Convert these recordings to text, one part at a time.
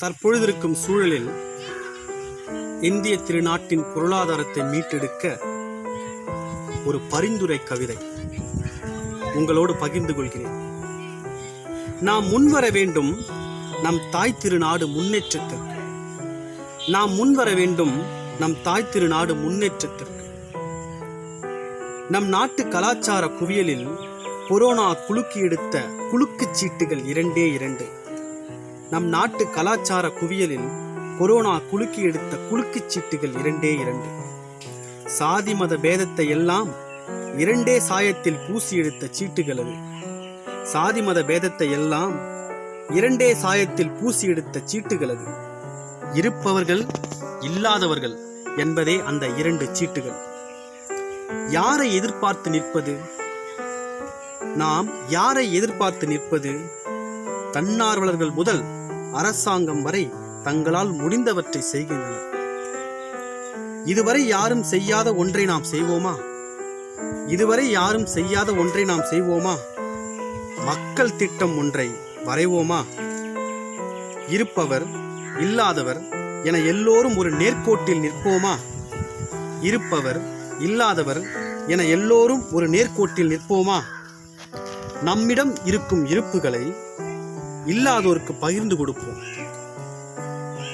தற்பொழுது இருக்கும் சூழலில் இந்திய திருநாட்டின் பொருளாதாரத்தை மீட்டெடுக்க ஒரு பரிந்துரை கவிதை உங்களோடு பகிர்ந்து கொள்கிறேன். நாம் முன்வர வேண்டும் நம் தாய் திருநாடு முன்னேற்றத்திற்கு. நாம் முன்வர வேண்டும் நம் தாய் திருநாடு முன்னேற்றத்திற்கு. நம் நாட்டு கலாச்சார குவியலில் கொரோனா குலுக்கி எடுத்த குலுக்குச் சீட்டுகள் இரண்டே இரண்டு. நம் நாட்டு கலாச்சார குவியலில் கொரோனா குலுக்கி எடுத்த குலுக்குச் சீட்டுகள் இரண்டே இரண்டு. சாதி மத பேதத்தை எல்லாம் இரண்டே சாயத்தில் பூசி எடுத்த சீட்டுகள் அது. சாதி மத பேதத்தை எல்லாம் இரண்டே சாயத்தில் பூசி எடுத்த சீட்டுகள் அது. இருப்பவர்கள் இல்லாதவர்கள் என்பதே அந்த இரண்டு சீட்டுகள். யாரை எதிர்பார்த்து நிற்பது? நாம் யாரை எதிர்பார்த்து நிற்பது? தன்னார்வலர்கள் முதல் அரசாங்கம் வரை தங்களால் முடிந்தவற்றை செய்கின்றனர் இதுவரை யாரும் செய்யாத ஒன்றை நாம் செய்வோமா? இதுவரை யாரும் செய்யாத ஒன்றை நாம் செய்வோமா? மக்கள் திட்டம் ஒன்றை வரைவோமா? இருப்பவர் இல்லாதவர் என எல்லோரும் ஒரு நேர்கோட்டில் நிற்போமா? இருப்பவர் இல்லாதவர் என எல்லோரும் ஒரு நேர்கோட்டில் நிற்போமா? நம்மிடம் இருக்கும் இருப்புகளை இல்லாதோருக்கு பகிர்ந்து கொடுப்போம்.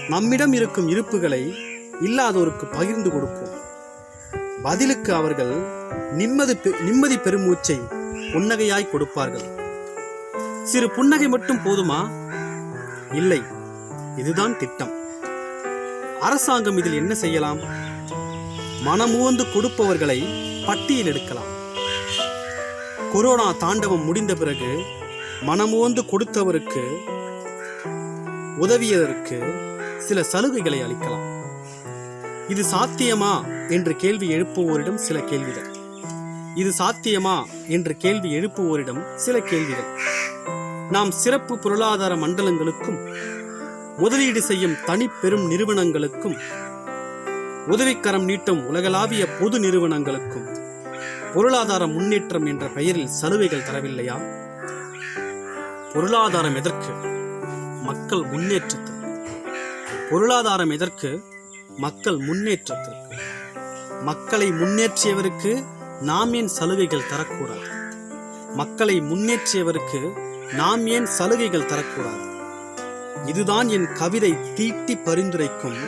நம்மிடம் இருக்கும் இருப்புகளை இல்லாதோருக்கு பகிர்ந்து கொடுப்போம். பதிலுக்கு அவர்கள் நிம்மதி நிம்மதி பெருமூச்சை புன்னகையாய் கொடுப்பார்கள். சிறு புன்னகை மட்டும் போதுமா? இல்லை இதுதான் திட்டம். அரசாங்கம் இதில் என்ன செய்யலாம்? மனமுவந்து கொடுப்பவர்களை பட்டியல் எடுக்கலாம். கொரோனா தாண்டவம் முடிந்த பிறகு மனமோந்து கொடுத்தவருக்கு உதவியதற்கு சில சலுகைகளை அளிக்கலாம். இது சாத்தியமா என்று கேள்வி எழுப்புவோரிடம் சில கேள்விகள். இது சாத்தியமா என்று கேள்வி எழுப்புவோரிடம் சில கேள்விகள். நாம் சிறப்பு பொருளாதார மண்டலங்களுக்கும் முதலீடு செய்யும் தனிப்பெரும் நிறுவனங்களுக்கும் உதவிக்கரம் நீட்டும் உலகளாவிய பொது நிறுவனங்களுக்கும் பொருளாதார முன்னேற்றம் என்ற பெயரில் சலுகைகள் தரவில்லையா? பொருளாதாரம் எதற்கு? மக்கள் முன்னேற்றத்திற்கு. பொருளாதாரம் எதற்கு? மக்கள் முன்னேற்றத்திற்கு. மக்களை முன்னேற்றியவருக்கு நாம் ஏன் சலுகைகள் தரக்கூடாது? மக்களை முன்னேற்றியவருக்கு நாம் ஏன் சலுகைகள் தரக்கூடாது? இதுதான் என் கவிதை தீட்டி பரிந்துரைக்கும்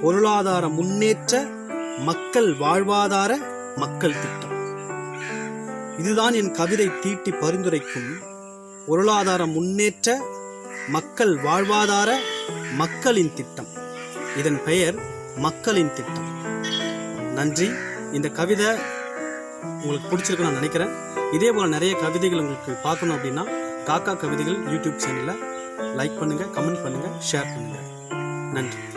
பொருளாதார முன்னேற்ற மக்கள் வாழ்வாதார மக்கள் திட்டம். இதுதான் என் கவிதை தீட்டி பரிந்துரைக்கும் பொருளாதார முன்னேற்ற மக்கள் வாழ்வாதார மக்களின் திட்டம். இதன் பெயர் மக்களின் திட்டம். நன்றி. இந்த கவிதை உங்களுக்கு பிடிச்சிருக்குன்னு நான் நினைக்கிறேன். இதே போல் நிறைய கவிதைகள் உங்களுக்கு பார்க்கணும் அப்படின்னா காக்கா கவிதைகள் யூடியூப் சேனலில் லைக் பண்ணுங்கள் கமெண்ட் பண்ணுங்கள் ஷேர் பண்ணுங்கள் நன்றி.